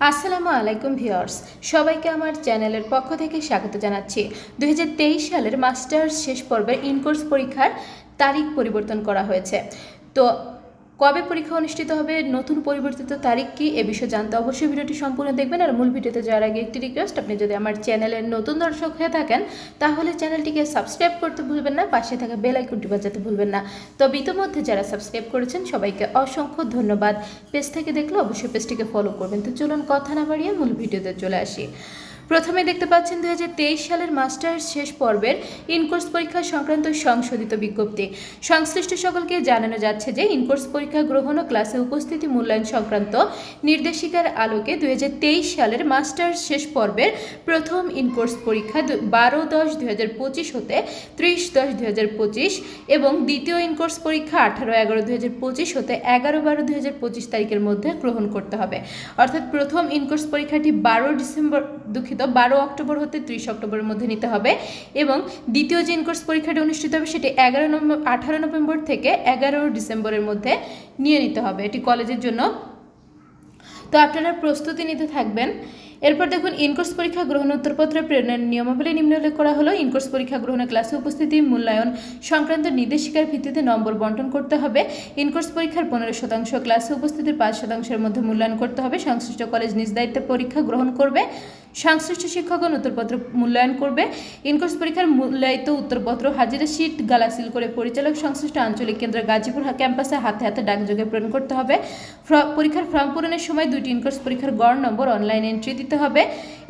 আসসালামু আলাইকুম ভিউয়ার্স, সবাইকে আমার চ্যানেলের পক্ষ থেকে স্বাগত জানাচ্ছি। দু হাজার তেইশ সালের মাস্টার্স শেষ পর্বের ইনকোর্স পরীক্ষার তারিখ পরিবর্তন করা হয়েছে। তো কবে পরীক্ষা অনুষ্ঠিত হবে, নতুন পরিবর্তিত তারিখ কি, এ বিষয়ে জানতে অবশ্যই ভিডিওটি সম্পূর্ণ দেখবেন। আর মূল ভিডিওতে যাওয়ার আগে একটি রিকোয়েস্ট আপনি যদি আমার চ্যানেলের নতুন দর্শক হয়ে থাকেন, তাহলে চ্যানেলটিকে সাবস্ক্রাইব করতে ভুলবেন না, পাশে থাকা বেল আইকনটি বাজাতে ভুলবেন না। তবে ইতিমধ্যে যারা সাবস্ক্রাইব করেছেন, সবাইকে অসংখ্য ধন্যবাদ। পেজ থেকে দেখলে অবশ্যই পেজটিকে ফলো করবেন। তো চলুন কথা না বাড়িয়ে মূল ভিডিওতে চলে আসি। প্রথমে দেখতে পাচ্ছেন দু হাজার তেইশ সালের মাস্টার্স শেষ পর্বের ইনকোর্স পরীক্ষা সংক্রান্ত সংশোধিত বিজ্ঞপ্তি। সংশ্লিষ্ট সকলকে জানানো যাচ্ছে যে ইনকোর্স পরীক্ষা গ্রহণ ও ক্লাসে উপস্থিতি মূল্যায়ন সংক্রান্ত নির্দেশিকার আলোকে দুই হাজার তেইশ সালের মাস্টার্স শেষ পর্বের প্রথম ইনকোর্স পরীক্ষা বারো দশ দুই হতে ত্রিশ দশ দুই এবং দ্বিতীয় ইনকোর্স পরীক্ষা আঠারো এগারো দুই হতে এগারো বারো দুই তারিখের মধ্যে গ্রহণ করতে হবে। অর্থাৎ প্রথম ইনকোর্স পরীক্ষাটি বারো ডিসেম্বর দুঃখিত বারো অক্টোবর হতে ত্রিশ অক্টোবরের মধ্যে নিতে হবে এবং দ্বিতীয় যে ইনকোর্স পরীক্ষাটি অনুষ্ঠিত হবে সেটি এগারো নভেম্বর আঠারো নভেম্বর থেকে এগারো ডিসেম্বরের মধ্যে নিয়ে নিতে হবে। এটি কলেজের জন্য। তো আপনারা প্রস্তুতি নিতে থাকবেন। এরপর দেখুন ইনকোর্স পরীক্ষা গ্রহণ উত্তরপত্র প্রেরণের নিয়মাবলী নিম্নলেখ করা হলো। ইনকোর্স পরীক্ষা গ্রহণে ক্লাসে উপস্থিতি, মূল্যায়ন সংক্রান্ত নির্দেশিকার ভিত্তিতে নম্বর বন্টন করতে হবে। ইনকোর্স পরীক্ষার পনেরো শতাংশ, ক্লাসে উপস্থিতির পাঁচ শতাংশের মধ্যে মূল্যায়ন করতে হবে। সংশ্লিষ্ট কলেজ নিজ দায়িত্বে পরীক্ষা গ্রহণ করবে। সংশ্লিষ্ট শিক্ষকগণ উত্তরপত্র মূল্যায়ন করবে। ইনকোর্স পরীক্ষার মূল্যায়িত উত্তরপত্র, হাজিরা শিট গালাসিল করে পরিচালক সংশ্লিষ্ট আঞ্চলিক কেন্দ্র গাজীপুর ক্যাম্পাসে হাতে হাতে ডাকযোগে প্রেরণ করতে হবে। পরীক্ষার ফর্ম পূরণের সময় দুইটি ইনকোর্স পরীক্ষার গড় নম্বর অনলাইন এন্ট্রি দিতে হবে।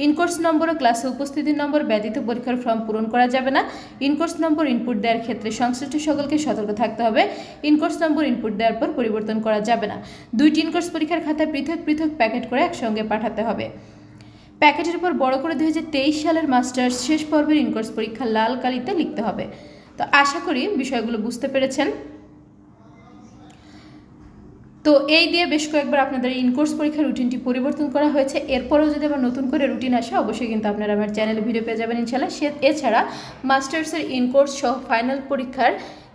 ইনকোর্স নম্বর ও ক্লাসে উপস্থিতির নম্বর ব্যতীত পরীক্ষার ফর্ম পূরণ করা যাবে না। ইনকোর্স নম্বর ইনপুট দেওয়ার ক্ষেত্রে সংশ্লিষ্ট সকলকে সতর্ক থাকতে হবে। ইনকোর্স নম্বর ইনপুট দেওয়ার পর পরিবর্তন করা যাবে না। দুইটি ইনকোর্স পরীক্ষার খাতায় পৃথক পৃথক প্যাকেট করে একসঙ্গে পাঠাতে হবে। প্যাকেটের উপর বড় করে দুই সালের মাস্টার্স শেষ পর্বের ইনকোর্স পরীক্ষা লাল কালিতে লিখতে হবে। তো আশা করি বিষয়গুলো বুঝতে পেরেছেন। তো এই দিয়ে বেশ কয়েকবার আপনাদের ইনকোর্স পরীক্ষার রুটিনটি পরিবর্তন করা হয়েছে। এরপরেও যদি আবার নতুন করে রুটিন আসে, অবশ্যই কিন্তু আপনারা আমার চ্যানেলে ভিডিও পেয়ে যাবেন ইনশাল্লাহ সে এছাড়া মাস্টার্সের ইনকোর্স সহ ফাইনাল পরীক্ষার